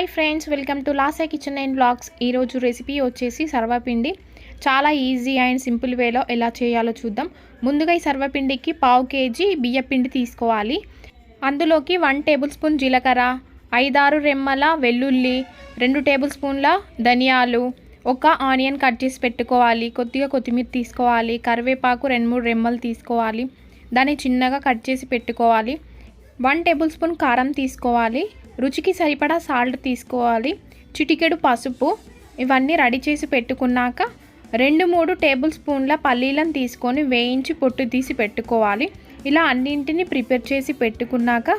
Hi friends welcome to లాసే kitchen and blogs. ఈరోజు recipe వచ్చేసి సర్వపిండి. చాలా ఈజీ అండ్ సింపుల్ వేలో ఎలా చేయాలో చూద్దాం. ముందుగా ఈ సర్వపిండికి పావు కేజీ బియ్యపిండి తీసుకోవాలి. అందులోకి వన్ టేబుల్ స్పూన్ జీలకర్ర ఐదారు రెమ్మల వెల్లుల్లి రెండు టేబుల్ స్పూన్ల ధనియాలు ఒక ఆనియన్ కట్ చేసి పెట్టుకోవాలి. కొద్దిగా కొత్తిమీర తీసుకోవాలి. కరివేపాకు రెండు మూడు రెమ్మలు తీసుకోవాలి. దాన్ని చిన్నగా కట్ చేసి పెట్టుకోవాలి. వన్ టేబుల్ స్పూన్ కారం తీసుకోవాలి. రుచికి సరిపడా సాల్ట్ తీసుకోవాలి. చిటికెడు పసుపు ఇవన్నీ రెడీ చేసి పెట్టుకున్నాక రెండు మూడు టేబుల్ స్పూన్ల పల్లీలను తీసుకొని వేయించి పొట్టు తీసి పెట్టుకోవాలి. ఇలా అన్నింటిని ప్రిపేర్ చేసి పెట్టుకున్నాక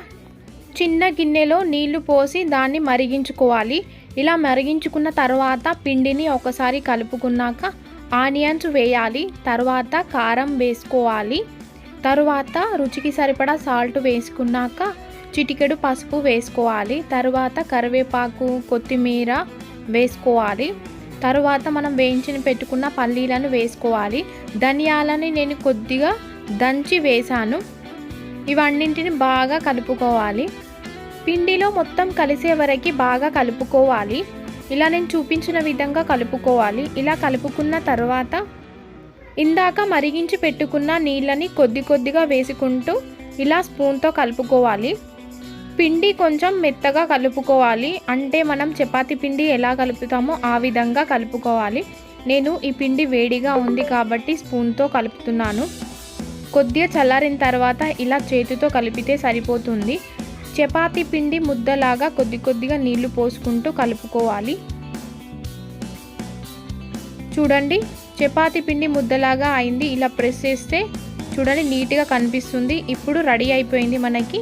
చిన్న గిన్నెలో నీళ్ళు పోసి దాన్ని మరిగించుకోవాలి. ఇలా మరిగించుకున్న తర్వాత పిండిని ఒకసారి కలుపుకున్నాక ఆనియన్స్ వేయాలి. తర్వాత కారం వేసుకోవాలి. తరువాత రుచికి సరిపడా సాల్ట్ వేసుకున్నాక చిటికెడు పసుపు వేసుకోవాలి. తరువాత కరివేపాకు కొత్తిమీర వేసుకోవాలి. తరువాత మనం వేయించిన పెట్టుకున్న పల్లీలను వేసుకోవాలి. ధనియాలని నేను కొద్దిగా దంచి వేశాను. ఇవన్నింటిని బాగా కలుపుకోవాలి. పిండిలో మొత్తం కలిసే వరకు బాగా కలుపుకోవాలి. ఇలా నేను చూపించిన విధంగా కలుపుకోవాలి. ఇలా కలుపుకున్న తర్వాత ఇందాక మరిగించి పెట్టుకున్న నీళ్ళని కొద్ది కొద్దిగా వేసుకుంటూ ఇలా స్పూన్తో కలుపుకోవాలి. పిండి కొంచెం మెత్తగా కలుపుకోవాలి. అంటే మనం చపాతి పిండి ఎలా కలుపుతామో ఆ విధంగా కలుపుకోవాలి. నేను ఈ పిండి వేడిగా ఉంది కాబట్టి స్పూన్తో కలుపుతున్నాను. కొద్దిగా చల్లారిన తర్వాత ఇలా చేతితో కలిపితే సరిపోతుంది. చపాతీ పిండి ముద్దలాగా కొద్ది కొద్దిగా నీళ్ళు పోసుకుంటూ కలుపుకోవాలి. చూడండి చపాతీ పిండి ముద్దలాగా అయింది. ఇలా ప్రెస్ చేస్తే చూడండి నీట్గా కనిపిస్తుంది. ఇప్పుడు రెడీ అయిపోయింది మనకి.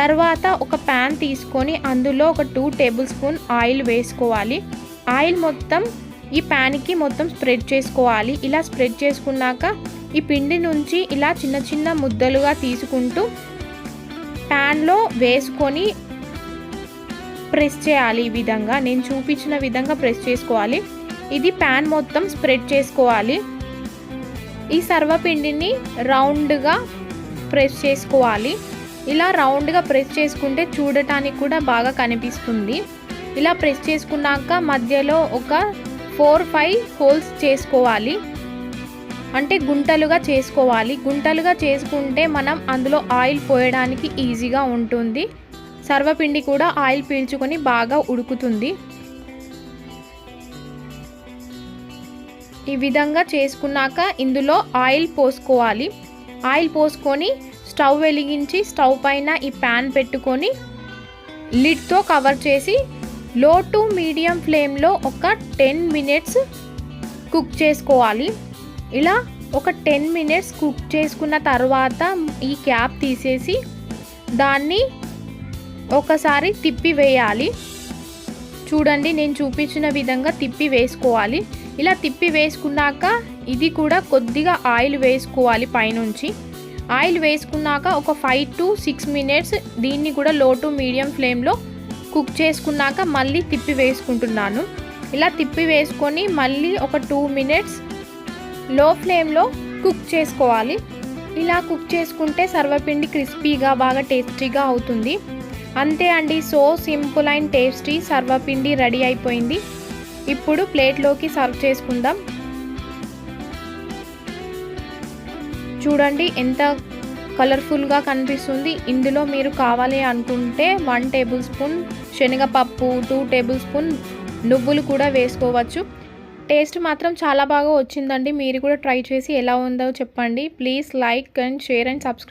తర్వాత ఒక ప్యాన్ తీసుకొని అందులో ఒక టూ టేబుల్ స్పూన్ ఆయిల్ వేసుకోవాలి. ఆయిల్ మొత్తం ఈ ప్యాన్కి మొత్తం స్ప్రెడ్ చేసుకోవాలి. ఇలా స్ప్రెడ్ చేసుకున్నాక ఈ పిండి నుంచి ఇలా చిన్న చిన్న ముద్దలుగా తీసుకుంటూ ప్యాన్లో వేసుకొని ప్రెస్ చేయాలి ఈ విధంగా. నేను చూపించిన విధంగా ప్రెస్ చేసుకోవాలి. ఇది ప్యాన్ మొత్తం స్ప్రెడ్ చేసుకోవాలి. ఈ సర్వపిండిని రౌండ్గా ప్రెస్ చేసుకోవాలి. ఇలా రౌండ్గా ప్రెస్ చేసుకుంటే చూడటానికి కూడా బాగా కనిపిస్తుంది. ఇలా ప్రెస్ చేసుకున్నాక మధ్యలో ఒక ఫోర్ ఫైవ్ హోల్స్ చేసుకోవాలి. అంటే గుంటలుగా చేసుకోవాలి. గుంటలుగా చేసుకుంటే మనం అందులో ఆయిల్ పోయడానికి ఈజీగా ఉంటుంది. సర్వపిండి కూడా ఆయిల్ పీల్చుకొని బాగా ఉడుకుతుంది. ఈ విధంగా చేసుకున్నాక ఇందులో ఆయిల్ పోసుకోవాలి. ఆయిల్ పోసుకొని స్టవ్ వెలిగించి స్టవ్ పైన ఈ ప్యాన్ పెట్టుకొని లిడ్తో కవర్ చేసి లో టు మీడియం ఫ్లేమ్లో ఒక టెన్ మినిట్స్ కుక్ చేసుకోవాలి. ఇలా ఒక టెన్ మినిట్స్ కుక్ చేసుకున్న తర్వాత ఈ క్యాప్ తీసేసి దాన్ని ఒకసారి తిప్పి వేయాలి. చూడండి నేను చూపించిన విధంగా తిప్పి వేసుకోవాలి. ఇలా తిప్పి వేసుకున్నాక ఇది కూడా కొద్దిగా ఆయిల్ వేసుకోవాలి పైనుంచి. ఆయిల్ వేసుకున్నాక ఒక ఫైవ్ టు సిక్స్ మినిట్స్ దీన్ని కూడా లో టు మీడియం ఫ్లేమ్లో కుక్ చేసుకున్నాక మళ్ళీ తిప్పి వేసుకుంటున్నాను. ఇలా తిప్పి వేసుకొని మళ్ళీ ఒక టూ మినిట్స్లో ఫ్లేమ్లో కుక్ చేసుకోవాలి. ఇలా కుక్ చేసుకుంటే సర్వపిండి క్రిస్పీగా బాగా టేస్టీగా అవుతుంది. అంతే అండి so simple and tasty sarvapindi ready అయిపోయింది. ఇప్పుడు ప్లేట్లోకి సర్వ్ చేసుకుందాం. చూడండి ఎంత కలర్ఫుల్గా కనిపిస్తుంది. ఇందులో మీరు కావాలి అనుకుంటే వన్ టేబుల్ స్పూన్ శనగపప్పు టూ టేబుల్ స్పూన్ నువ్వులు కూడా వేసుకోవచ్చు. టేస్ట్ మాత్రం చాలా బాగా వచ్చిందండి. మీరు కూడా ట్రై చేసి ఎలా ఉందో చెప్పండి. Please like and share and subscribe